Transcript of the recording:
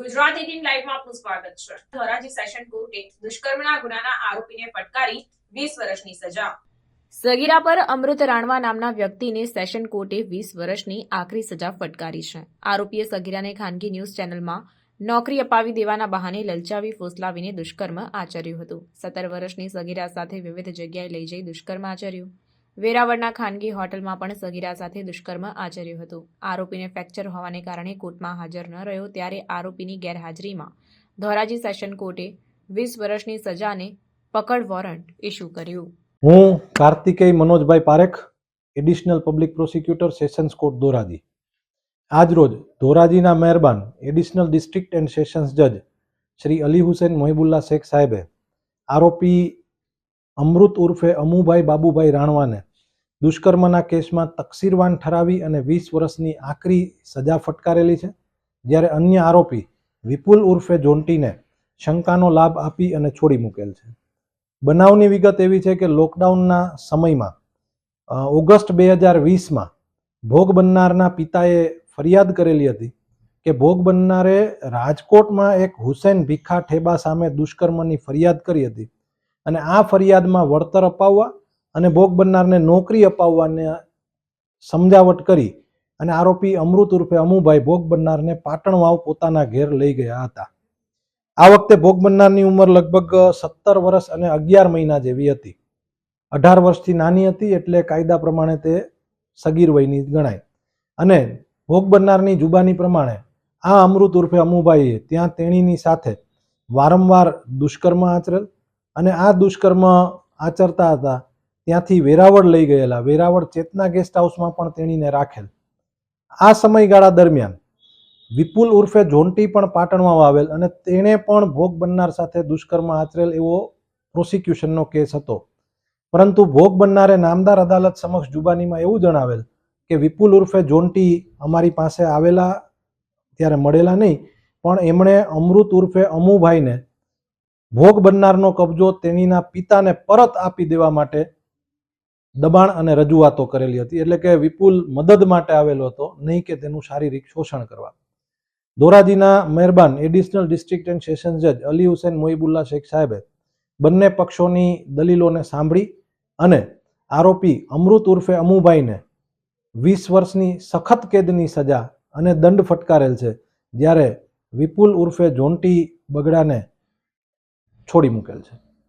ગુજરાત લાઈવમાં આપનું સ્વાગત છે. ધોરાજી સેશન કોર્ટે દુષ્કર્મના ગુનાના આરોપીને ફટકારી વીસ વર્ષની સજા. સગીરા પર અમૃત રાણવા નામના વ્યક્તિને સેશન કોર્ટે વીસ વર્ષની આખરી સજા ફટકારી છે. આરોપીએ સગીરાને ખાનગી ન્યૂઝ ચેનલમાં નોકરી અપાવી દેવાના બહાને લલચાવી ફોસલાવીને દુષ્કર્મ આચર્યું હતું. સત્તર વર્ષની સગીરા સાથે વિવિધ જગ્યાએ લઈ જઈ દુષ્કર્મ આચર્યું. વેરાવળના ખાનગી હોટલમાં પણ સગીરા સાથે દુષ્કર્મ આચર્યું હતું. આરોપીને ફ્રેક્ચર હોવાને કારણે કોર્ટમાં હાજર ન રહ્યો ત્યારે આરોપીની ગેરહાજરીમાં ધોરાજી સેશન કોર્ટે વીસ વર્ષની સજાને પકડ વોરંટ ઇસ્યુ કર્યું. હું Kartikeya Manojbhai Parekh, additional public prosecutor, sessions court, Dhoraji. આજરોજ ધોરાજીના મહેરબાન એડિશનલ ડિસ્ટ્રિક્ટ એન્ડ સેશન્સ જજ શ્રી અલી હુસેન મોહિબુલ્લા શેખ સાહેબે આરોપી અમૃત ઉર્ફે અમુભાઈ બાબુભાઈ રાણવાને દુષ્કર્મના કેસમાં તકસીરવાન ઠરાવી અને વીસ વર્ષની આકરી સજા ફટકારેલી છે, જ્યારે અન્ય આરોપી વિપુલ ઉર્ફે જોન્ટીને શંકાનો લાભ આપી અને છોડી મૂકેલ છે. બનાવની વિગત એવી છે કે લોકડાઉનના સમયમાં ઓગસ્ટ બે હજાર વીસમાં ભોગ બનનારના પિતાએ ફરિયાદ કરેલી હતી કે ભોગ બનનારે રાજકોટમાં એક હુસેન ભીખા ઠેબા સામે દુષ્કર્મની ફરિયાદ કરી હતી. અને આ ફરિયાદમાં વળતર અપાવવા અને ભોગ બનનારને નોકરી અપાવવાને સમજાવટ કરી અને આરોપી અમૃત ઉર્ફે અમુભાઈ ભોગ બનનારને પાટણ વાવ પોતાના ઘેર લઈ ગયા હતા. આ વખતે ભોગ બનનારની ઉંમર લગભગ સત્તર વર્ષ અને અગિયાર મહિના જેવી હતી. અઢાર વર્ષથી નાની હતી એટલે કાયદા પ્રમાણે તે સગીર વયની ગણાય. અને ભોગ બનનારની જુબાની પ્રમાણે આ અમૃત ઉર્ફે અમુભાઈએ ત્યાં તેણીની સાથે વારંવાર દુષ્કર્મ આચરેલ અને આ દુષ્કર્મ આચરતા હતા, ત્યાંથી વેરાવળ લઈ ગયેલા. વેરાવળ ચેતના ગેસ્ટ હાઉસમાં પણ તેણીને રાખેલ. આ સમયગાળા દરમિયાન વિપુલ ઉર્ફે જોન્ટી પણ પાટણમાં આવેલ અને તેણે પણ ભોગ બનનાર સાથે દુષ્કર્મ આચરેલ એવો પ્રોસિક્યુશનનો કેસ હતો. પરંતુ ભોગ બનનારે નામદાર અદાલત સમક્ષ જુબાનીમાં એવું જણાવેલ કે વિપુલ ઉર્ફે જોન્ટી અમારી પાસે આવેલા, ત્યારે મળેલા નહીં, પણ એમણે અમૃત ઉર્ફે અમુભાઈને ભોગ બનનારનો કબજો તેણીના પિતાને પરત આપી દેવા માટે દબાણ અને રજૂઆતો કરેલી હતી. એટલે કે વિપુલ મદદ માટે આવેલો હતો, નહીં કે તેનું શારીરિક શોષણ કરવા. ધોરાજીના મહેરબાન એડિશનલ ડિસ્ટ્રિક્ટ એન્ડ સેશન જજ અલી હુસેન મોહિબુલ્લા શેખ સાહેબે બંને પક્ષોની દલીલોને સાંભળી અને આરોપી અમૃત ઉર્ફે અમુભાઈને વીસ વર્ષની સખત કેદની સજા અને દંડ ફટકારેલ છે. જ્યારે વિપુલ ઉર્ફે જોન્ટી બગડાને છોડી મૂકેલ છે.